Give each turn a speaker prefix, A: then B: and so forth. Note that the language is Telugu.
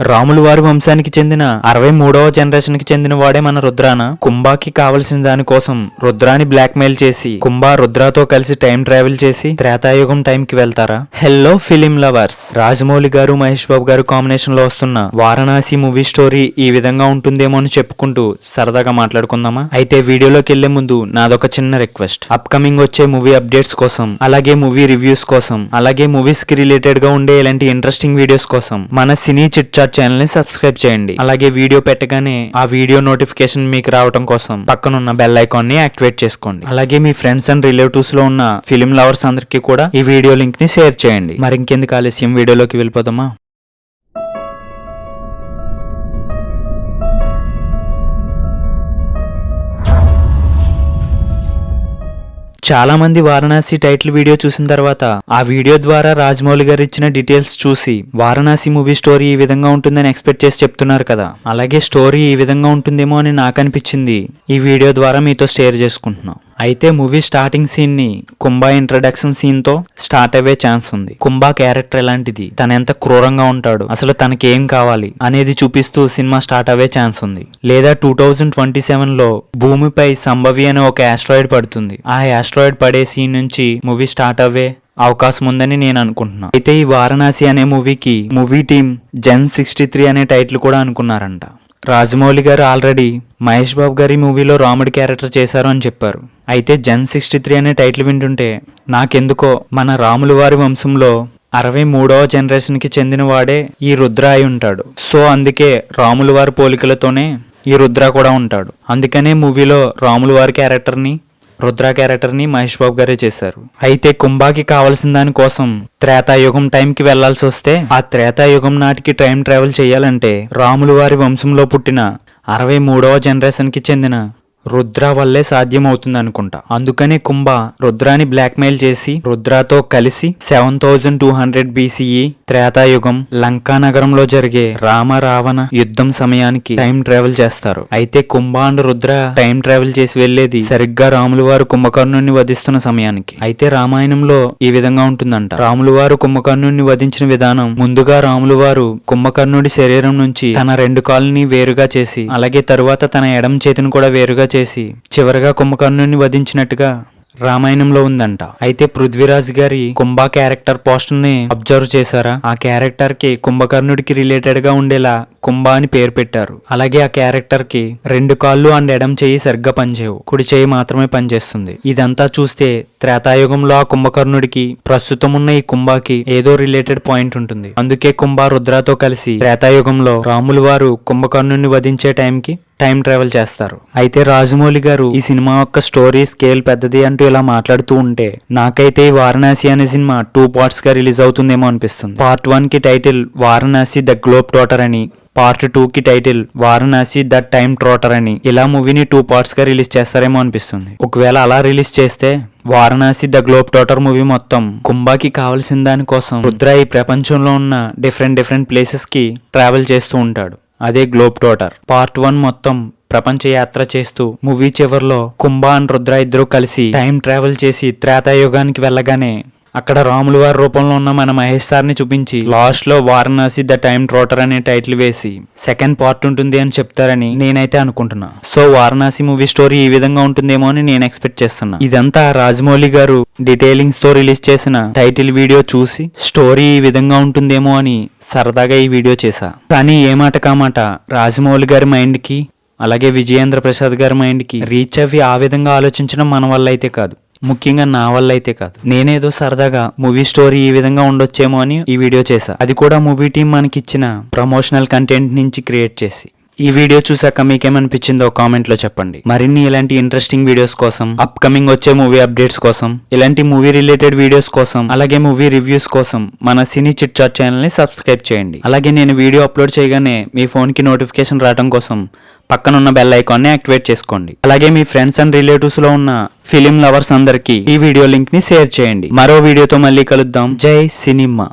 A: రాములు వారి వంశానికి చెందిన అరవై మూడవ జనరేషన్కి చెందిన వాడే మన రుద్రాన. కుంభాకి కావలసిన దాని కోసం రుద్రాని బ్లాక్మెయిల్ చేసి కుంభా రుద్రాతో కలిసి టైం ట్రావెల్ చేసి త్రేతాయుగం టైంకి వెళ్తారా? Hello film lovers. రాజమౌళి గారు మహేష్ బాబు గారు కాంబినేషన్లో వస్తున్న వారణాసి మూవీ స్టోరీ ఈ విధంగా ఉంటుందేమో అని చెప్పుకుంటూ సరదాగా మాట్లాడుకుందామా? అయితే వీడియోలోకి వెళ్ళే ముందు నాదొక చిన్న రిక్వెస్ట్. అప్ కమింగ్ వచ్చే మూవీ అప్డేట్స్ కోసం అలాగే మూవీ రివ్యూస్ కోసం అలాగే మూవీస్కి రిలేటెడ్గా ఉండే ఇలాంటి ఇంట్రెస్టింగ్ వీడియోస్ కోసం మన సినీ చిట్ చాట్ ఛానల్ని సబ్స్క్రైబ్ చేయండి. అలాగే వీడియో పెట్టగానే ఆ వీడియో నోటిఫికేషన్ మీకు రావడం కోసం పక్కనున్న బెల్ ఐకాన్ని యాక్టివేట్ చేసుకోండి. అలాగే మీ ఫ్రెండ్స్ అండ్ రిలేటివ్స్లో ఉన్న ఫిలిం లవర్స్ అందరికీ కూడా ఈ వీడియో లింక్ని షేర్ చేయండి. మరి ఇంకెందుకు ఆలస్యం? వీడియోలోకి వెళ్ళిపోదామా? చాలామంది వారణాసి టైటిల్ వీడియో చూసిన తర్వాత ఆ వీడియో ద్వారా రాజమౌళి గారు ఇచ్చిన డీటెయిల్స్ చూసి వారణాసి మూవీ స్టోరీ ఈ విధంగా ఉంటుందని ఎక్స్పెక్ట్ చేసి చెప్తున్నారు కదా. అలాగే స్టోరీ ఈ విధంగా ఉంటుందేమో అని నాకు అనిపించింది. ఈ వీడియో ద్వారా మీతో షేర్ చేసుకుంటున్నాం. అయితే మూవీ స్టార్టింగ్ సీన్ని కుంభా ఇంట్రడక్షన్ సీన్తో స్టార్ట్ అయ్యే ఛాన్స్ ఉంది. కుంభా క్యారెక్టర్ ఎలాంటిది? తన ఎంత క్రూరంగా ఉంటాడు? అసలు తనకి ఏం కావాలి? అనేది చూపిస్తూ సినిమా స్టార్ట్ అయ్యే ఛాన్స్ ఉంది. లేదా టూ థౌజండ్ ట్వంటీ సెవెన్లో భూమిపై సంభవి అనే ఒక ఆస్ట్రాయిడ్ పడుతుంది. ఆ ఆస్ట్రాయిడ్ పడే సీన్ నుంచి మూవీ స్టార్ట్ అవ్వే అవకాశం ఉందని నేను అనుకుంటున్నా. అయితే ఈ వారణాసి అనే మూవీకి movie team gen sixty three అనే టైటిల్ కూడా అనుకున్నారంట. రాజమౌళి గారు ఆల్రెడీ మహేష్ బాబు గారి మూవీలో రాముడి క్యారెక్టర్ చేశారు అని చెప్పారు. అయితే జెన్ సిక్స్టీ త్రీ అనే టైటిల్ వింటుంటే నాకెందుకో మన రాములు వారి వంశంలో అరవై మూడవ జనరేషన్కి చెందిన వాడే ఈ రుద్ర అయి ఉంటాడు. సో అందుకే రాములు వారి పోలికలతోనే ఈ రుద్ర కూడా ఉంటాడు. అందుకనే మూవీలో రాములు వారి క్యారెక్టర్ని రుద్ర క్యారెక్టర్ని మహేష్ బాబు గారే చేశారు. అయితే కుంభాకి కావాల్సిన దానికోసం త్రేతాయుగం టైంకి వెళ్ళాల్సి వస్తే ఆ త్రేతాయుగం నాటికి టైం ట్రావెల్ చేయాలంటే రాములు వారి వంశంలో పుట్టిన అరవై మూడవ జనరేషన్కి చెందిన రుద్ర వల్లే సాధ్యమవుతుంది అనుకుంటా అందుకనే కుంభ రుద్రాని బ్లాక్మెయిల్ చేసి రుద్రాతో కలిసి seven thousand two hundred BCE Treta Yuga Lanka నగరంలో జరిగే రామ రావణ యుద్ధం సమయానికి టైం ట్రావెల్ చేస్తారు. అయితే Kumbha and Rudra time travel చేసి వెళ్ళేది సరిగ్గా రాములు వారు కుంభకర్ణుని వధిస్తున్న సమయానికి. అయితే రామాయణంలో ఈ విధంగా ఉంటుందంట. రాములు వారు కుంభకర్ణుని వధించిన విధానం ముందుగా రాములు వారు కుంభకర్ణుడి శరీరం నుంచి తన రెండు కాళ్ళని వేరుగా చేసి అలాగే తరువాత తన ఎడం చేతిని కూడా వేరుగా చేసి చివరగా కుంభకర్ణుని వధించినట్టుగా రామాయణంలో ఉందంట. అయితే పృథ్వీరాజ్ గారి కుంభ క్యారెక్టర్ పోస్టర్ని అబ్జర్వ్ చేశారా? ఆ క్యారెక్టర్కి కుంభకర్ణుడికి రిలేటెడ్గా ఉండేలా కుంభ అని పేరు పెట్టారు. అలాగే ఆ క్యారెక్టర్కి రెండు కాళ్ళు అండ్ ఎడం చేయి సరిగ్గా పనిచేయవు. కుడి చేయి మాత్రమే పనిచేస్తుంది. ఇదంతా చూస్తే త్రేతాయుగంలో ఆ కుంభకర్ణుడికి ప్రస్తుతం ఉన్న ఈ కుంభకి ఏదో రిలేటెడ్ పాయింట్ ఉంటుంది. అందుకే కుంభ రుద్రతో కలిసి త్రేతాయుగంలో రాములు వారు కుంభకర్ణుడిని వధించే టైంకి టైం ట్రావెల్ చేస్తారు. అయితే రాజమౌళి గారు ఈ సినిమా యొక్క స్టోరీ స్కేల్ పెద్దది అంటూ ఇలా మాట్లాడుతూ ఉంటే నాకైతే ఈ వారణాసి అనే సినిమా టూ పార్ట్స్గా రిలీజ్ అవుతుందేమో అనిపిస్తుంది. పార్ట్ వన్కి title Varanasi the globe trotter అని పార్ట్ టూ కి title Varanasi the time trotter అని ఇలా మూవీని టూ పార్ట్స్గా రిలీజ్ చేస్తారేమో అనిపిస్తుంది. ఒకవేళ అలా రిలీజ్ చేస్తే Varanasi the globe trotter movie మొత్తం కుంభాకి కావాల్సిన దానికోసం రుద్ర ఈ ప్రపంచంలో ఉన్న డిఫరెంట్ డిఫరెంట్ ప్లేసెస్కి ట్రావెల్ చేస్తూ ఉంటాడు. అదే గ్లోబ్ టోటర్ పార్ట్ వన్ మొత్తం ప్రపంచ యాత్ర చేస్తూ మూవీ చివర్లో కుంభ అండ్ రుద్ర ఇద్దరు కలిసి టైం ట్రావెల్ చేసి త్రేతాయుగానికి వెళ్ళగానే అక్కడ రాములు వారి రూపంలో ఉన్న మన మహేష్ సార్ని చూపించి లాస్ట్లో వారణాసి ద టైమ్ ట్రోటర్ అనే టైటిల్ వేసి సెకండ్ పార్ట్ ఉంటుంది అని చెప్తారని నేనైతే అనుకుంటున్నా. సో వారణాసి మూవీ స్టోరీ ఈ విధంగా ఉంటుందేమో అని నేను ఎక్స్పెక్ట్ చేస్తున్నా. ఇదంతా రాజమౌళి గారు డీటెయిలింగ్స్తో రిలీజ్ చేసిన టైటిల్ వీడియో చూసి స్టోరీ ఈ విధంగా ఉంటుందేమో అని సరదాగా ఈ వీడియో చేశా. కానీ ఏ మాట కామాట రాజమౌళి గారి మైండ్కి అలాగే విజయేంద్ర ప్రసాద్ గారి మైండ్కి రీచ్ అవి ఆ విధంగా ఆలోచించడం మన వల్ల అయితే కాదు. ముఖ్యంగా నా వల్ల అయితే కాదు. నేనేదో సరదాగా మూవీ స్టోరీ ఈ విధంగా ఉండొచ్చేమో అని ఈ వీడియో చేశా. అది కూడా మూవీ టీం మనకి ఇచ్చిన ప్రమోషనల్ కంటెంట్ నుంచి క్రియేట్ చేసి. ఈ వీడియో చూసాక మీకేమనిపించిందో కామెంట్లో చెప్పండి. మరిన్ని ఇలాంటి ఇంట్రెస్టింగ్ వీడియోస్ కోసం అప్ కమింగ్ వచ్చే మూవీ అప్డేట్స్ కోసం ఇలాంటి మూవీ రిలేటెడ్ వీడియోస్ కోసం అలాగే మూవీ రివ్యూస్ కోసం మన సినీ చిట్ చాట్ ఛానల్ని సబ్స్క్రైబ్ చేయండి. అలాగే నేను వీడియో అప్లోడ్ చేయగానే మీ ఫోన్కి నోటిఫికేషన్ రావడం కోసం పక్కనున్న బెల్ ఐకాన్ని యాక్టివేట్ చేసుకోండి. అలాగే మీ ఫ్రెండ్స్ అండ్ రిలేటివ్స్లో ఉన్న ఫిలిం లవర్స్ అందరికీ ఈ వీడియో లింక్ని షేర్ చేయండి. మరో వీడియోతో మళ్ళీ కలుద్దాం. జై సినిమా.